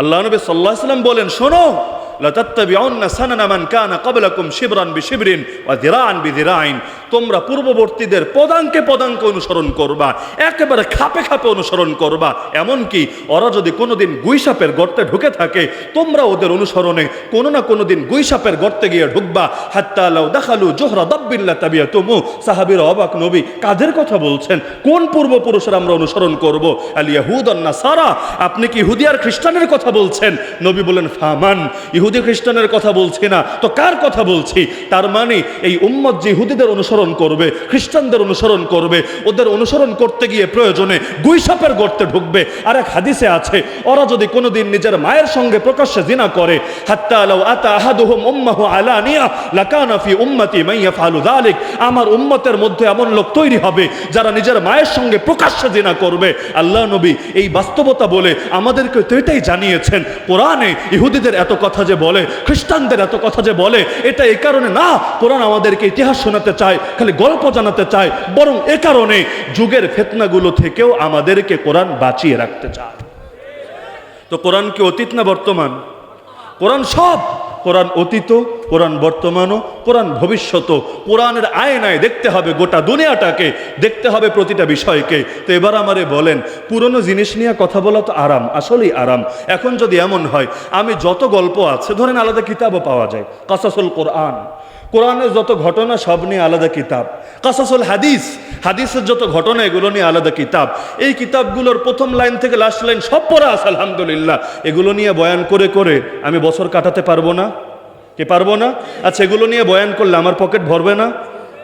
আল্লাহ নবী সাল্লাহ সাল্লাম বলেন শোনো তোমরা পূর্ববর্তীদের পদাঙ্কে পদাঙ্ক অনুসরণ করবা, একেবারে খাপে খাপে অনুসরণ করবা। এমনকি ওরা যদি কোনোদিন গুইসাপের গর্তে ঢুকে থাকে, তোমরা ওদের অনুসরণে কোনো না কোনো দিন গুইসাপের গর্তে গিয়ে ঢুকবা। হাত্তা লাউ দেখালু জোহরা দব্বিল্লা তাবিয়া তুমু সাহাবির অবাক নবী, কাদের কথা বলছেন? কোন পূর্বপুরুষের আমরা অনুসরণ করব? আল ইয়াহুদ সারা আপনি কি হুদিয়ার খ্রিস্টানের কথা বলছেন? নবী বলেন, ফামান, ইহুদ খ্রিস্টানের কথা বলছি না, তো কার কথা বলছি? তার মানে এই উম্মত যে ইহুদিদের অনুসরণ করবে, খ্রিস্টানদের অনুসরণ করবে, ওদের অনুসরণ করতে গিয়ে প্রয়োজনে গুইসাপের গর্তে ঢুকবে। আর এক হাদিসে আছে, ওরা যদি কোনোদিন নিজের মায়ের সঙ্গে প্রকাশ্যে জিনা করে আমার উম্মতের মধ্যে এমন লোক তৈরি হবে যারা নিজের মায়ের সঙ্গে প্রকাশ্যে জিনা করবে। আল্লাহ নবী এই বাস্তবতা বলে আমাদেরকে তো এটাই জানিয়েছেন, কোরআনে ইহুদিদের এত কথা যে বলে, খ্রিস্টানদের এত কথা যে বলে, এটা এ কারণে না, কোরআন আমাদেরকে ইতিহাস শোনাতে চায়, খালি গল্প জানাতে চায়, বরং এ কারণে যুগের ফেতনাগুলো থেকেও আমাদেরকে কোরআন বাঁচিয়ে রাখতে চায়। তো কোরআন কি অতীত না বর্তমান? কোরআন সব কোরআন অতীত, কোরআন বর্তমানও, কোরআন ভবিষ্যৎ কোরআনের আয়নায় দেখতে হবে গোটা দুনিয়াটাকে, দেখতে হবে প্রতিটা বিষয়কে। তো এবার আমারে বলেন, পুরনো জিনিস নিয়ে কথা বলা তো আরাম, আসলেই আরাম। এখন যদি এমন হয়, আমি যত গল্প আছে, ধরেন আলাদা কিতাবও পাওয়া যায়, কাসাসুল কোরআন। কোরআনের যত ঘটনা সব নিয়ে আলাদা কিতাব। কাসাসুল হাদিস, হাদিসের যত ঘটনা, এগুলো নিয়ে আলাদা কিতাব। এই কিতাবগুলোর প্রথম লাইন থেকে লাস্ট লাইন সব পড়া আছে, আলহামদুলিল্লাহ। এগুলো নিয়ে বয়ান করে করে আমি বছর কাটাতে পারব না? কে পারব না? আচ্ছা এগুলো নিয়ে বয়ান করলে আমার পকেট ভরবে না?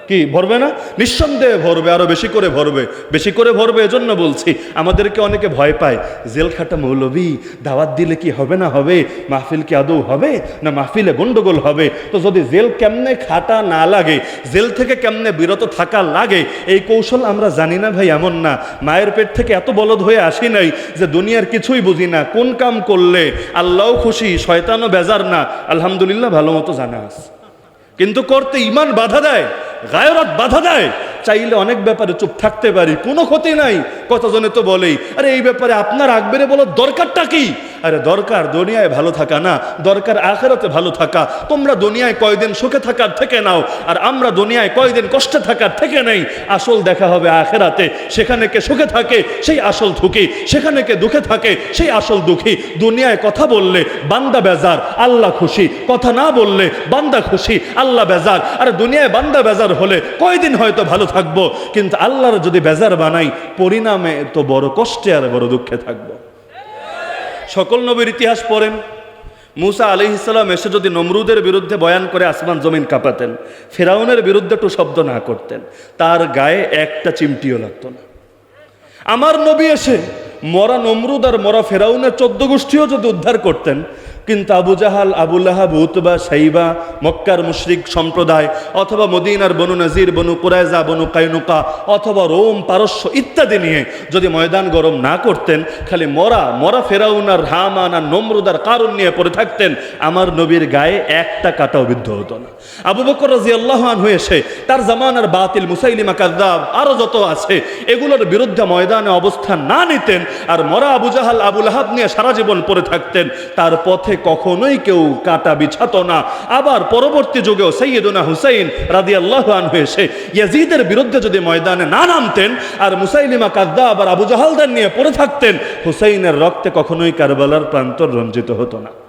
কি, ভরবে না? নিঃসন্দেহে ভরবে আরও বেশি করে ভরবে। বেশি করে ভরবে এজন্য বলছি, আমাদেরকে অনেকে ভয় পায় জেল খাটা মৌলবী, দাওয়াত দিলে কি হবে না হবে? মাহফিল কি আদৌ হবে? না মাহফিলে গণ্ডগোল হবে? তো যদি জেল কেমনে খাটা না লাগে, জেল থেকে কেমনে বিরত থাকা লাগে, এই কৌশল আমরা জানি না ভাই, এমন না। মায়ের পেট থেকে এত বলদ হয়ে আসি নাই যে দুনিয়ার কিছুই বুঝি না, কোন কাম করলে? আল্লাহও খুশি, শয়তানও বেজার না। আলহামদুলিল্লাহ ভালো মতো জানা আছে। কিন্তু করতে ইমান বাধা দেয়। গায়রত বাধা দেয়। চাইলে অনেক ব্যাপারে চুপ থাকতে পারি কোনো ক্ষতি নাই। কতজনে তো বলেই, আরে, এই ব্যাপারে আপনার আকবেরে বলো দরকারটা কি? আরে, দরকার দুনিয়ায় ভালো থাকা না, দরকার আখেরাতে ভালো থাকা। তোমরা দুনিয়ায় কয়দিন সুখে থাকার থেকে নাও, আর আমরা দুনিয়ায় কয়দিন কষ্টে থাকার থেকে নেই। আসল দেখা হবে আখেরাতে। সেখানে কে সুখে থাকে, সেই আসল সুখী। সেখানে কে দুঃখে থাকে, সেই আসল দুঃখী। দুনিয়ায় কথা বললে বান্দা বেজার, আল্লাহ খুশি। কথা না বললে বান্দা খুশি, আল্লাহ বেজার। আর, দুনিয়ায় বান্দা বেজার হলে কয়দিন হয়তো ভালো থাকব? কিন্তু আল্লাহর যদি বেজার বানাই, পরিণামে তো বড় কষ্টে আর বড় দুঃখে থাকব। সকল নবীর ইতিহাস পড়েন। মুসা আলি ইসলাম এসে যদি নমরুদের বিরুদ্ধে বয়ান করে আসমান জমিন কাঁপাতেন, ফেরাউনের বিরুদ্ধে একটু শব্দ না করতেন, তার গায়ে একটা চিমটিও লাগতো না। আমার নবী এসে মরা নমরুদ আর মরা ফেরাউনের চোদ্দ গোষ্ঠীও যদি উদ্ধার করতেন কিন্তু আবু জাহাল আবুল্লাহাব উতবা সাইবা মক্কার মুশরিক সম্প্রদায় অথবা মদিনার বনু নাজির, বনু কুরাইজা বনু কাইনুকা অথবা রোম, পারস্য ইত্যাদি নিয়ে যদি ময়দান গরম না করতেন, খালি মরা মরা ফেরাউন আর হামান আর নমরুদ আর কারুন নিয়ে পড়ে থাকতেন, আমার নবীর গায়ে একটা কাটাও বিদ্ধ হতো না। আবু বকর রাজি আল্লাহান হয়েছে তার জামানার বাতিল মুসাইলিমা কাদ্দাব আরও যত আছে, এগুলোর বিরুদ্ধে ময়দানে অবস্থান না নিতেন আর মরা আবু জাহাল আবুল আহাব নিয়ে সারা জীবন পড়ে থাকতেন, তার পথে কখনোই কেউ কাটা বিছাত না। আবার পরবর্তী যুগেও সৈয়দনা হুসাইন রাদি আল্লাহ হয়েছে ইয়াজিদের বিরুদ্ধে যদি ময়দানে না নামতেন আর মুসাইলিমা কাদ্দা আবার আবু জাহালদার নিয়ে পড়ে থাকতেন, হুসাইনের রক্তে কখনোই কারবালার প্রান্তর রঞ্জিত হতো না।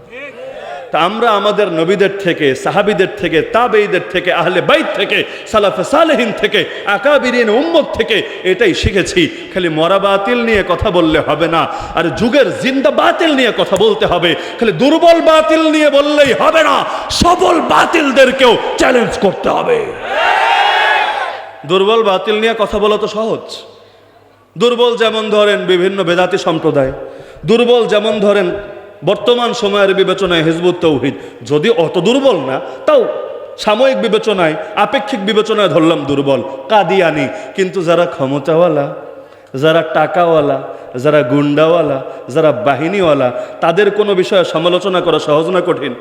তা আমরা আমাদের নবীদের থেকে, সাহাবিদের থেকে তাবেইদের থেকে, আহলে বাইত থেকে, সালাফে সালেহিন থেকে, আকাবিরিন উম্মত থেকে এটাই শিখেছি। খালি মরা বাতিল নিয়ে কথা বললে হবে না, আর যুগের জিন্দা বাতিল নিয়ে কথা বলতে হবে। খালি দুর্বল বাতিল নিয়ে বললেই হবে না, সবল বাতিলদেরকেও চ্যালেঞ্জ করতে হবে। দুর্বল বাতিল নিয়ে কথা বলা তো সহজ। দুর্বল যেমন ধরেন বিভিন্ন বেদাতি সম্প্রদায়, দুর্বল যেমন ধরেন বর্তমান সময়ের বিবেচনায় হিজবুত তৌহিদ। যদি অত দুর্বল না, তাও সাময়িক বিবেচনায়, আপেক্ষিক বিবেচনায় ধরলাম দুর্বল, কাদিয়ানি। কিন্তু যারা ক্ষমতাওয়ালা, যারা টাকাওয়ালা, যারা গুন্ডাওয়ালা, যারা বাহিনীওয়ালা, তাদের কোনো বিষয়ে সমালোচনা করা সহজ না কঠিন?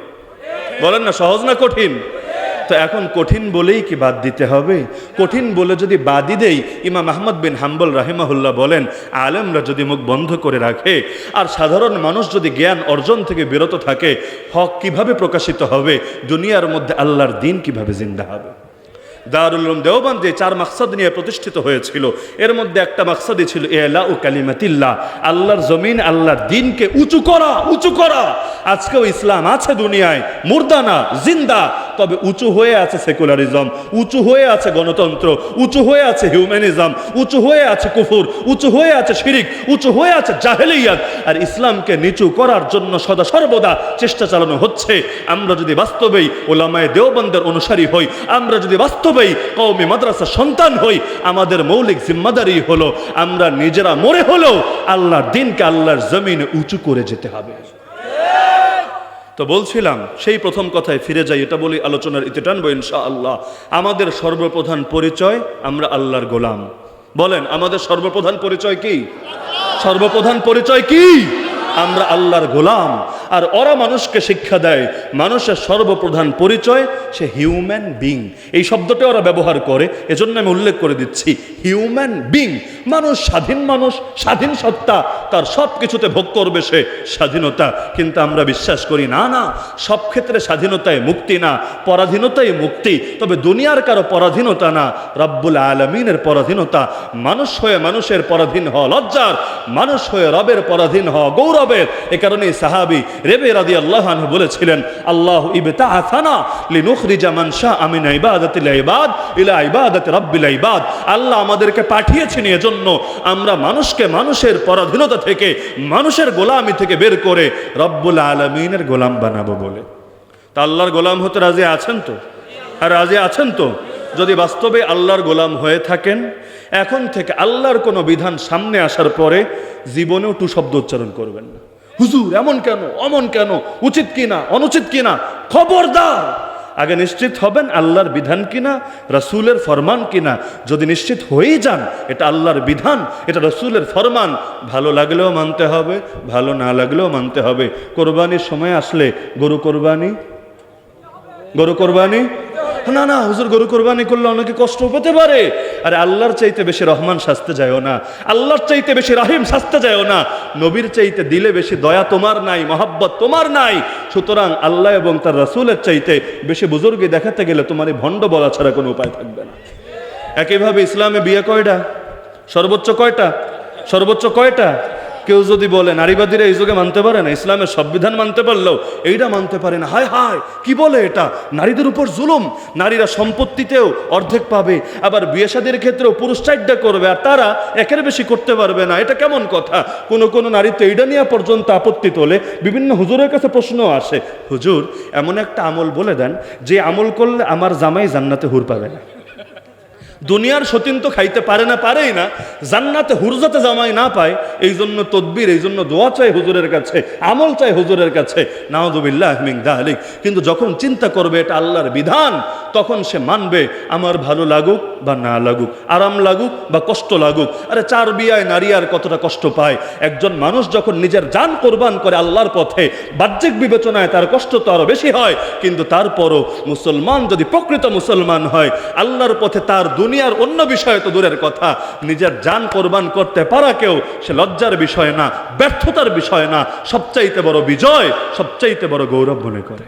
বলেন না, সহজ না কঠিন? তো এখন কঠিন বলেই কি বাদ দিতে হবে? কঠিন বলে যদি বাদই দেই, ইমাম আহমদ বিন হাম্বল রাহিমাহুল্লাহ বলেন, আলেমরা যদি মুখ বন্ধ করে রাখে, আর সাধারণ মানুষ যদি জ্ঞান অর্জন থেকে বিরত থাকে, হক কীভাবে প্রকাশিত হবে? দুনিয়ার মধ্যে আল্লাহর দিন কীভাবে জিন্দা হবে? দারুল উলুম দেওবান যে চার মাকসাদ নিয়ে প্রতিষ্ঠিত হয়েছিল। এর মধ্যে একটা মাকসাদই ছিল এলা ও কালিমাতিল্লাহ আল্লাহর জমিন, আল্লাহর দিনকে উঁচু করা উঁচু করা। আজকেও ইসলাম আছে দুনিয়ায়, মুর্দানা, জিন্দা। তবে উঁচু হয়ে আছে সেকুলারিজম, উঁচু হয়ে আছে গণতন্ত্র, উঁচু হয়ে আছে হিউম্যানিজম, উঁচু হয়ে আছে কুফুর, উঁচু হয়ে আছে শিরিক, উঁচু হয়ে আছে জাহেলিয়াত। আর ইসলামকে নিচু করার জন্য সদা সর্বদা চেষ্টা চালানো হচ্ছে। আমরা যদি বাস্তবেই ওলামায় দেওবন্দের অনুসারী হই, আমরা যদি বাস্তবেই কৌমি মাদ্রাসা সন্তান হই, আমাদের মৌলিক জিম্মাদারি হলো, আমরা নিজেরা মরে হলেও আল্লাহর দিনকে আল্লাহর জমিনে উঁচু করে যেতে হবে। তো বলছিলাম, সেই প্রথম কথায় ফিরে যাই, এটা বলি আলোচনার ইতি টানবো ইনশা আল্লাহ আমাদের সর্বপ্রধান পরিচয় আমরা আল্লাহর গোলাম। বলেন, আমাদের সর্বপ্রধান পরিচয় কি? সর্বপ্রধান পরিচয় কি? আমরা আল্লাহর গোলাম। আর ওরা মানুষকে শিক্ষা দেয়। মানুষের সর্বপ্রধান পরিচয়, সে হিউম্যান বিং এই শব্দটা ওরা ব্যবহার করে। এজন্য আমি উল্লেখ করে দিচ্ছি হিউম্যান বিং মানুষ স্বাধীন মানুষ, স্বাধীন সত্তা। তার সব কিছুতে ভোগ করবে সে স্বাধীনতা। কিন্তু আমরা বিশ্বাস করি, না না, সব ক্ষেত্রে স্বাধীনতায় মুক্তি না পরাধীনতাই মুক্তি। তবে দুনিয়ার কারও পরাধীনতা না, রব্বুল আলমিনের পরাধীনতা। মানুষ হয়ে মানুষের পরাধীন হওয়া লজ্জার, মানুষ হয়ে রবের পরাধীন হওয়া গৌরবের। এ কারণেই সাহাবি রেবে রাদি আল্লাহ বলেছিলেন, আল্লাহ ইবেতা আসানা লিনুখরিজা মানসা আমিন ইবাদাতিল ইবাদ ইলা ইবাদ। আল্লাহ আমাদেরকে পাঠিয়েছেন এজন্য আমরা মানুষকে মানুষের পরাধীনতা থেকে, মানুষের গোলামি থেকে বের করে রব্বুল আলমিনের গোলাম বানাবো বলে। তা আল্লাহর গোলাম হতে রাজি আছেন তো? আর রাজি আছেন তো? যদি বাস্তবে আল্লাহর গোলাম হয়ে থাকেন, এখন থেকে আল্লাহর কোনো বিধান সামনে আসার পরে জীবনেও টু শব্দ উচ্চারণ করবেন না। হুজুর, এমন কেন? অমন কেন? উচিত কিনা? অনুচিত কিনা? খবরদার! আগে নিশ্চিত হবেন আল্লাহর বিধান কিনা, রসুলের ফরমান কিনা। যদি নিশ্চিত হয়েই যান, এটা আল্লাহর বিধান, এটা রসুলের ফরমান। ভালো লাগলেও মানতে হবে, ভালো না লাগলেও মানতে হবে। কোরবানির সময় আসলে গরু কোরবানি? গরু কোরবানি? না না, হুজুর গরু কোরবানি করলে অনেকে কষ্ট পেতে পারে। আরে আল্লাহর চাইতে বেশি রহমান শাস্তে যায়ও না, আল্লাহর চাইতে বেশি রাহিম শাস্তে যায়ও না, নবীর চাইতে দিলে বেশি দয়া তোমার নাই, মহাব্বত তোমার নাই। সুতরাং আল্লাহ এবং তার রাসূলের চাইতে বেশি বুজুর্গি দেখাতে গেলে তোমার এই ভণ্ড বলা ছাড়া কোনো উপায় থাকবে না। একইভাবে ইসলামে বিয়ে কয়টা? সর্বোচ্চ কয়টা? সর্বোচ্চ কয়টা? কেউ যদি বলে, নারীবাদীরা এই যুগে মানতে পারে না, ইসলামের সংবিধান মানতে পারলেও এইটা মানতে পারে না। হায় হায়, কি বলে এটা? নারীদের উপর জুলুম, নারীরা সম্পত্তিতেও অর্ধেক পাবে, আবার বিয়ে শাদীর ক্ষেত্রেও পুরুষ চারটা করবে, আর তারা একের বেশি করতে পারবে না। এটা কেমন কথা? কোনো কোনো নারী তো এইটা নিয়ে পর্যন্ত আপত্তি তোলে। বিভিন্ন হুজুরের কাছে প্রশ্ন আসে, হুজুর, এমন একটা আমল বলে দেন, যে আমল করলে আমার জামাই জান্নাতে হুর পাবে না। দুনিয়ার সতীন তো খাইতে পারে না, পারেই না। জান্নাতে হুরজাতে জামাই না পায় এই জন্য তদ্বির এই জন্য দোয়া চাই হুজুরের কাছে, আমল চাই হুজুরের কাছে। নাওদুবিল্লাহ মিং দাহলিক। কিন্তু যখন চিন্তা করবে এটা আল্লাহর বিধান, তখন সে মানবে, আমার ভালো লাগুক বা না লাগুক, আরাম লাগুক বা কষ্ট লাগুক। আরে চার বিয়ায় নারী আর কতটা কষ্ট পায়? একজন মানুষ যখন নিজের যান কোরবান করে আল্লাহর পথে, বাহ্যিক বিবেচনায় তার কষ্ট তো আরও বেশি হয়। কিন্তু তারপরও মুসলমান যদি প্রকৃত মুসলমান হয়, আল্লাহর পথে তার দুনিয়ার অন্য বিষয়ে তো দূরের কথা। নিজের যান কোরবান করতে পারা কেউ, সে লজ্জার বিষয় না, ব্যর্থতার বিষয় না। সবচাইতে বড় বিজয়, সবচাইতে বড় গৌরব মনে করে।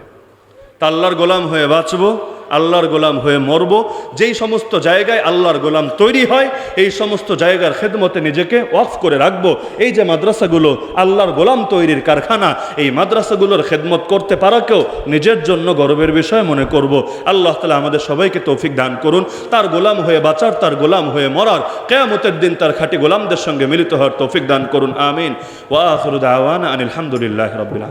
তাল্লার গোলাম হয়ে বাঁচবো। আল্লাহর গোলাম হয়ে মরব। যেই সমস্ত জায়গায় আল্লাহর গোলাম তৈরি হয়, এই সমস্ত জায়গার খেদমতে নিজেকে অফ করে রাখব। এই যে মাদ্রাসাগুলো আল্লাহর গোলাম তৈরির কারখানা, এই মাদ্রাসাগুলোর খেদমত করতে পারাকেও নিজের জন্য গর্বের বিষয় মনে করব। আল্লাহ তালা আমাদের সবাইকে তৌফিক দান করুন। তার গোলাম হয়ে বাঁচার, তার গোলাম হয়ে মরার, কেয়ামতের দিন তার খাঁটি গোলামদের সঙ্গে মিলিত হওয়ার তৌফিক দান করুন। আমিন। ওয়া আখরুদ আওয়ান আনিল হামদুলিল্লাহ রবিল